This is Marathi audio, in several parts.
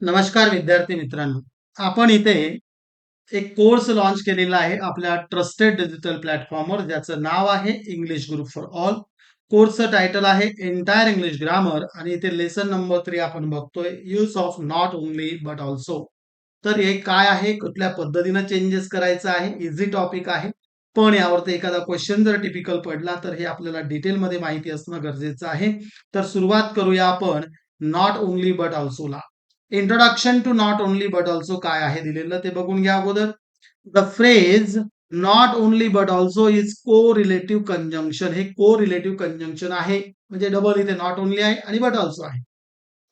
नमस्कार विद्यार्थी मित्रांनो. आपण इथे एक कोर्स लॉन्च केलेला आहे आपल्या ट्रस्टेड डिजिटल प्लॅटफॉर्मवर ज्याचं नाव आहे इंग्लिश ग्रुप फॉर ऑल कोर्सचं टायटल आहे एंटायर इंग्लिश ग्रामर आणि इथे लेसन नंबर थ्री आपण बघतोय use of not only but also तर हे काय आहे कुठल्या पद्धतीनं चेंजेस करायचं आहे इझी टॉपिक आहे? पण यावरती एखादा क्वेश्चन जर टिपिकल पडला तर हे आपल्याला डिटेलमध्ये माहिती असणं गरजेचं आहे. तर सुरुवात करूया आपण not only but ऑल्सोला introduction to not only but also काय आहे दिलेलं ते बघून घ्या अगोदर. The phrase not only but also is correlative conjunction हे को रिलेटिव्ह कंजंक्शन आहे. म्हणजे डबल इथे नॉट ओनली आहे आणि बट ऑल्सो आहे.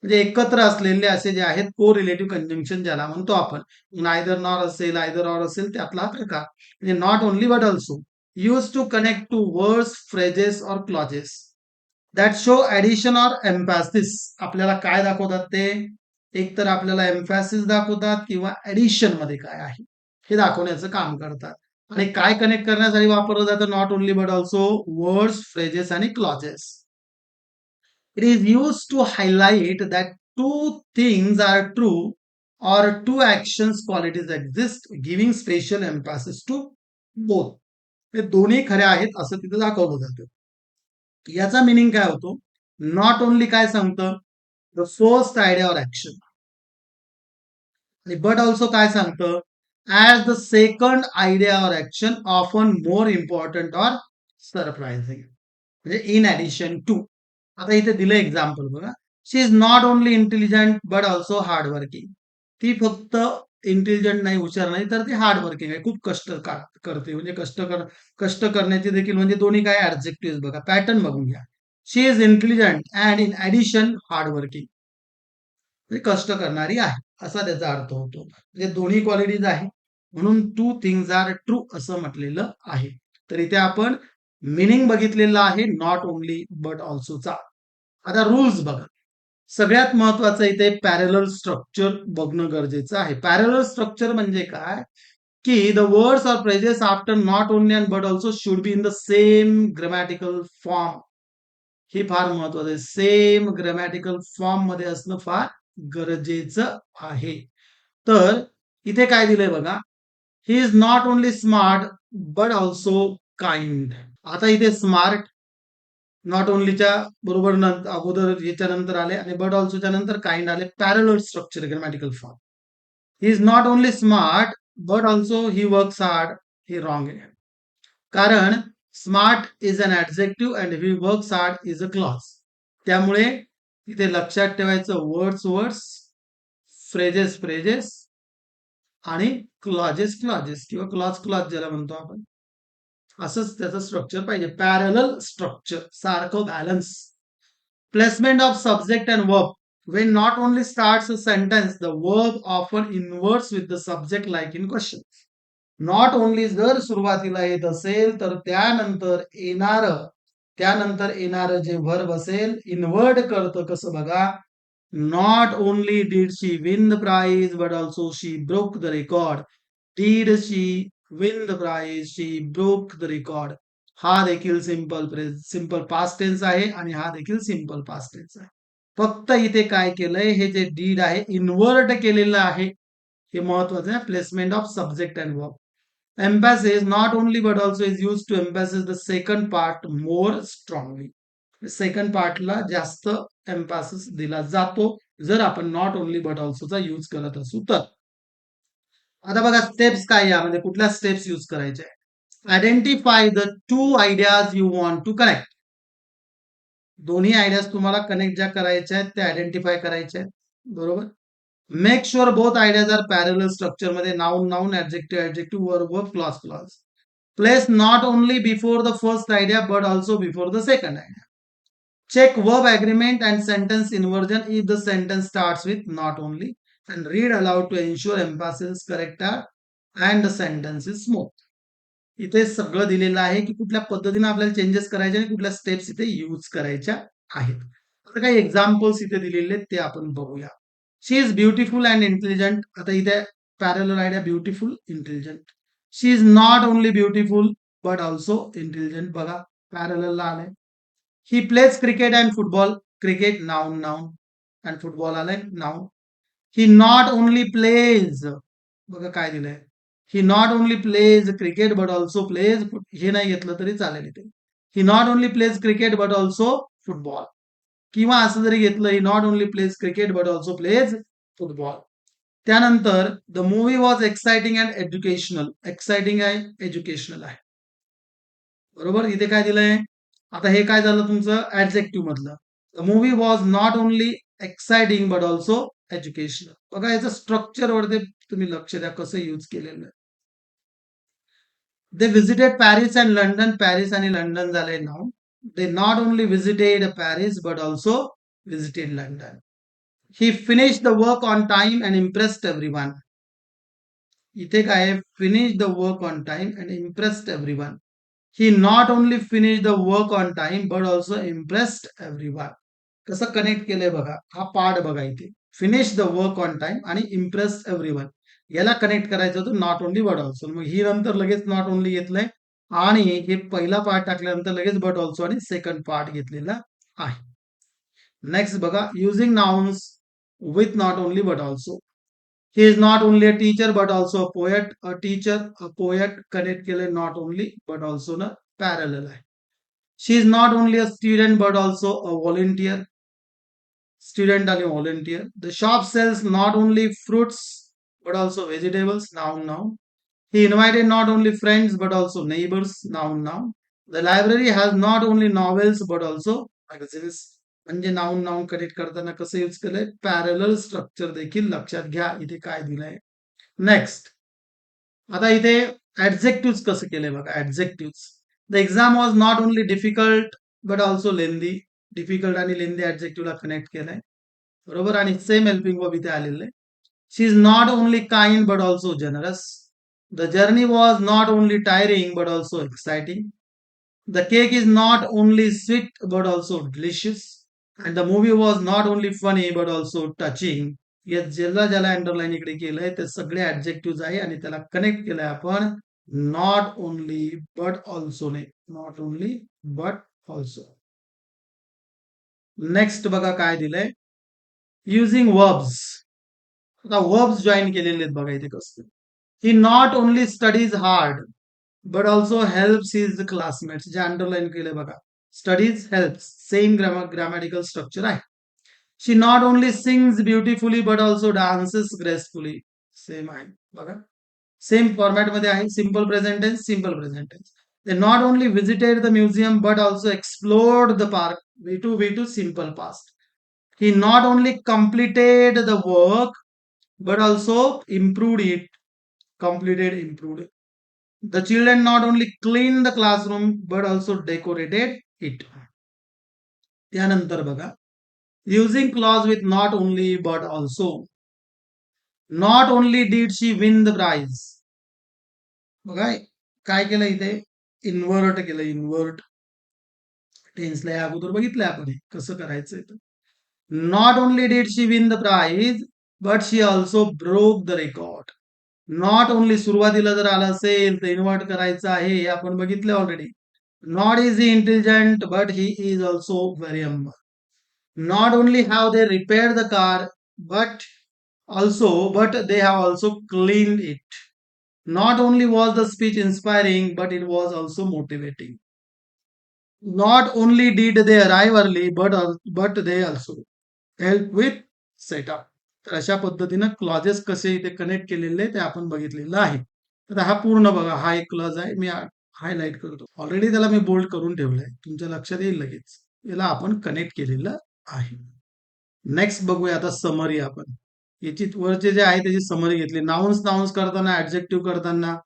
म्हणजे एकत्र असलेले असे जे आहेत को रिलेटिव्ह कंजंक्शन ज्याला म्हणतो आपण. नायदर नॉर असेल आयदर ऑर असेल त्यातला हा प्रकार. म्हणजे not only but also use to connect two words phrases or clauses that show addition or emphasis आपल्याला काय दाखवतात ते? एक तर आपल्याला एम्फॅसिस दाखवतात किंवा ऍडिशनमध्ये काय आहे हे दाखवण्याचं काम करतात. आणि काय कनेक्ट करण्यासाठी वापरलं जातं? Not only but also words phrases आणि clauses it is use to highlight that two things are true or two actions qualities exist giving special emphasis to both हे दोन्ही खरे आहेत असं तिथं दाखवलं जातं. याचा मिनिंग काय होतो? नॉट ओनली काय सांगतं? The first idea or action आणि बट ऑल्सो काय सांगतं? As the second idea or action often more important or surprising म्हणजे इन ऍडिशन टू आता इथे दिलं एक्झाम्पल बघा. She is not only intelligent but also hard working ती फक्त इंटेलिजंट नाही हुशार नाही तर ती हार्ड वर्किंग आहे. खूप कष्ट करते. म्हणजे कष्ट कर कष्ट करण्याचे देखील म्हणजे दोन्ही काय ऍडजेक्टिव्ह बघा. पॅटर्न बघून घ्या. She is intelligent and in addition hard working म्हणजे कष्ट करणारी आहे असा त्याचा अर्थ होतो. म्हणजे दोन्ही क्वालिटीज आहे. म्हणून टू थिंग्स आर ट्रू असं म्हटलेलं आहे. तर इथे आपण मिनिंग बघितलेलं आहे नॉट ओनली बट ऑल्सोचा आता रूल्स बघा. सगळ्यात महत्वाचं इथे पॅरेलल स्ट्रक्चर बघणं गरजेचं आहे. पॅरेलल स्ट्रक्चर म्हणजे काय? की the words or phrases after not only and but also should be in the same grammatical form हे फार महत्वाचं आहे. सेम ग्रॅमॅटिकल फॉर्ममध्ये असणं फार गरजेचं आहे. तर इथे काय दिलंय बघा. He is not only smart but also kind आता इथे स्मार्ट नॉट ओनलीच्या बरोबर नंतर अगोदर याच्या नंतर आले आणि बट ऑल्सोच्या नंतर काइंड आले. Parallel structure grammatical form he is not only smart but also he works hard he wrong आहे कारण smart is an adjective and he works hard is a clause त्यामुळे तिथे लक्षात ठेवायचं वर्ड्स वर्ड्स फ्रेजेस फ्रेजेस आणि क्लॉजेस क्लॉजेस किंवा क्लॉज क्लॉज ज्याला म्हणतो आपण. असंच त्याचं स्ट्रक्चर पाहिजे. पॅरल स्ट्रक्चर सारखं balance placement of subject and verb when not only starts a sentence the verb often inverts with the subject like in question. Not only जर सुरुवातीला येत असेल तर त्यानंतर येणार त्यानंतर येणार जे वर्ब असेल इन्व्हर्ट करतं कसं बघा? Not only did she win the prize but also she broke the record did she win the prize she broke the record हा देखील सिंपल सिंपल पास्ट टेन्स आहे आणि हा देखील सिंपल पास्ट टेन्स आहे. फक्त इथे काय केलंय? हे जे डीड आहे इन्वर्ट केलेलं आहे. हे महत्वाचं आहे placement of subject and verb emphasis not only but also is used to emphasize the second part more strongly. Second पार्टला जास्त एम्पॅसिस दिला जातो. जर आपण नॉट ओनली बट ऑल्सोचा यूज करत असू तर. आता बघा स्टेप्स काय यामध्ये. कुठल्या स्टेप्स यूज करायचे? Identify the two ideas you want to connect दोन्ही आयडियाज तुम्हाला कनेक्ट ज्या करायच्या आहेत त्या आयडेंटिफाय करायच्या आहेत. बरोबर? Make sure both ideas are parallel स्ट्रक्चरमध्ये noun noun adjective adjective verb verb clause clause place not only before the first idea but also before the second idea check verb agreement and sentence inversion if the sentence starts with not only and read aloud to ensure emphasis correct are and the sentence is smooth. इथे सगळं दिलेलं आहे की कुठल्या पद्धतीने आपल्याला चेंजेस करायचे आणि कुठल्या स्टेप्स इथे यूज करायच्या आहेत. आता काही एक्झाम्पल्स इथे दिलेले आहेत ते आपण बघूया. She is beautiful and intelligent आता इथे parallel idea beautiful intelligent she is not only beautiful but also intelligent बघा पॅरल आलंय he plays cricket and football cricket noun noun and football आलाय noun he not only plays बघा काय दिलंय he not only plays cricket but also plays हे नाही घेतलं तरी चालेल इथे he not only plays cricket but also football किंवा असं जरी घेतलं he not only plays cricket but also plays football त्यानंतर the movie was exciting and educational exciting आहे एज्युकेशनल आहे. बरोबर? इथे काय दिलंय? आता हे काय झालं तुमचं? ऍडजेक्टिव्ह मधलं. The movie was not only exciting but also educational बघा याचं स्ट्रक्चर वरती तुम्ही लक्ष द्या कसं यूज केलेलं आहे. They visited Paris and London Paris आणि लंडन झालंय नाव. They not only visited Paris but also visited London he finish the work on time and impressed everyone. इथे काय आहे? Finish the work on time and impressed everyone he not only finish the work on time but also impressed everyone कसं कनेक्ट केलंय बघा? हा पार्ट बघा इथे. Finish the work on time आणि इम्प्रेस्ड एव्हरी वन याला कनेक्ट करायचं होतं नॉट ओनली बट ऑल्सो मग ही नंतर लगेच नॉट ओनली घेतलंय. आणि हे पहिला पार्ट टाकल्यानंतर लगेच बट ऑल्सो आणि सेकंड पार्ट घेतलेला आहे. नेक्स्ट बघा using nouns with not only but also he is not only a teacher but also a poet a teacher a poet connect केले नॉट ओनली बट ऑल्सो न पॅरल आहे. She is not only a student but also a volunteer student आणि volunteer the shop sells not only fruits but also vegetables Noun, noun. He invited not only friends but also neighbors. Noun, noun. The library has not only novels but also magazines. म्हणजे नाऊन नाऊन कनेक्ट करताना कसं यूज केलंय पॅरल स्ट्रक्चर देखील लक्षात घ्या इथे काय दिलंय नेक्स्ट आता इथे ऍडजेक्टिव्ह कसं केलंय बघा adjective the exam was not only difficult but also lengthy difficult आणि लेंदी ऍडजेक्टिव्हला कनेक्ट केलंय बरोबर आणि सेम हेल्पिंग वर्ब इथे आलेलं आहे she is not only kind but also generous the journey was not only tiring but also exciting the cake is not only sweet but also delicious. And the movie was not only funny but also touching या ज्याला ज्याला अंडरलाईन इकडे केलंय ते सगळे ऍडजेक्टिव्ह आहे आणि त्याला कनेक्ट केलंय आपण नॉट ओनली बट ऑल्सो ने. Not only but also next बघा काय दिलंय. युझिंग वर्ब्स आता वर्ब्स जॉईन केलेले आहेत बघा इथे कसं? He not only studies hard but also helps his classmates जे अंडरलाईन केले बघा studies help same grammatical structure आहे she not only sings beautifully but also dances gracefully same आहे बघा सेम फॉर्मॅट मध्ये आहे simple present tense simple present tense They not only visited the museum but also explored the park. V2, V2, simple past. He not only completed the work but also improved it. Completed, improved. The children not only cleaned the classroom but also decorated it. त्यानंतर बघा using clause with not only but also. Not only did she win the prize. बघा काय केलं इथे इन्व्हर्ट केलं इन्व्हर्ट टेन्सला या अगोदर बघितलंय आपण कसं करायचंय तर not only did she win the prize but she also broke the record not only सुरुवातीला जर आलं असेल तर इन्व्हर्ट करायचं आहे हे आपण बघितलं already not is intelligent but he is also very humble not only have they repair the car but also but they have also clean it Not only was the speech inspiring, but it was also motivating. Not only did they arrive early, but, but they also help with setup. तर अशा पद्धतीनं क्लॉजेस कसे इथे कनेक्ट केलेले ते आपण बघितलेलं आहे. तर हा पूर्ण बघा हा एक क्लॉज आहे. मी हायलाईट करतो. ऑलरेडी त्याला मी बोल्ड करून ठेवलंय. तुमच्या लक्षात येईल लगेच. याला आपण कनेक्ट केलेलं आहे. नेक्स्ट बघूया आता समरी आपण. याची वरचे जे आहे त्याची समरी घेतली. नाउन्स नाउन्स करताना ऍडजेक्टिव्ह करताना.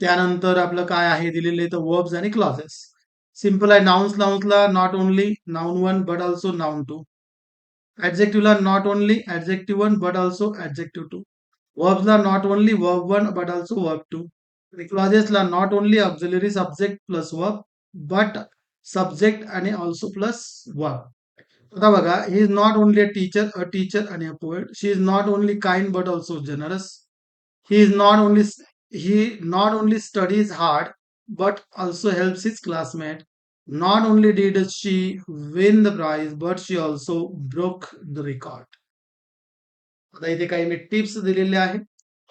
त्यानंतर आपलं काय आहे दिलेले तर वर्ब्स आणि क्लॉजेस सिंपल आहे. Nouns नाउन्सला not only noun one but also noun two ऍडजेक्टिव्हला not only adjective one but also adjective two वर्ब्सला not only verb one but also verb two क्लॉजेसला not only auxiliary subject plus verb but subject आणि ऑल्सो प्लस वर्ब आता बघा he is not only a teacher a teacher आणि a poet she is not only kind but also generous he is not only he not only studies hard but also helps his classmate. Not only did she win the prize, but she also broke the record. आता इथे काही मी टिप्स दिलेले आहे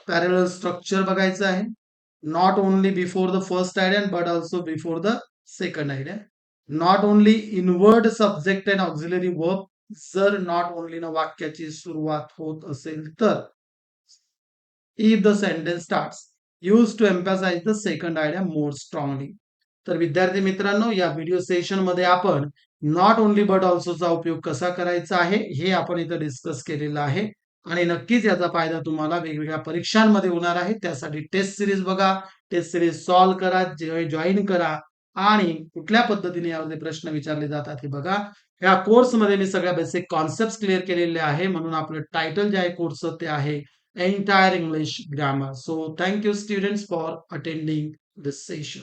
पॅरल स्ट्रक्चर बघायचं आहे. Not only before the first idea but also before the second idea not only invert subject and auxiliary verb जर नॉट ओनली न वाक्याची सुरुवात होत असेल तर. If the sentence start use to emphasize the second idea more strongly तर विद्यार्थी मित्रांनो या व्हिडिओ सेशनमध्ये आपण नॉट ओनली बट ऑल्सोचा उपयोग कसा करायचा आहे हे आपण इथं डिस्कस केलेलं आहे. आणि नक्कीच याचा फायदा तुम्हाला वेगवेगळ्या परीक्षांमध्ये होणार आहे. त्यासाठी टेस्ट सिरीज बघा टेस्ट सिरीज सॉल्व्ह करा जॉईन करा आणि कुठल्या पद्धतीने यामध्ये प्रश्न विचारले जातात हे बघा. या कोर्समध्ये मी सगळ्या बेसिक कॉन्सेप्ट क्लिअर केलेले आहे. म्हणून आपलं टायटल जे आहे कोर्सचं ते आहे entire English grammar so thank you students for attending this session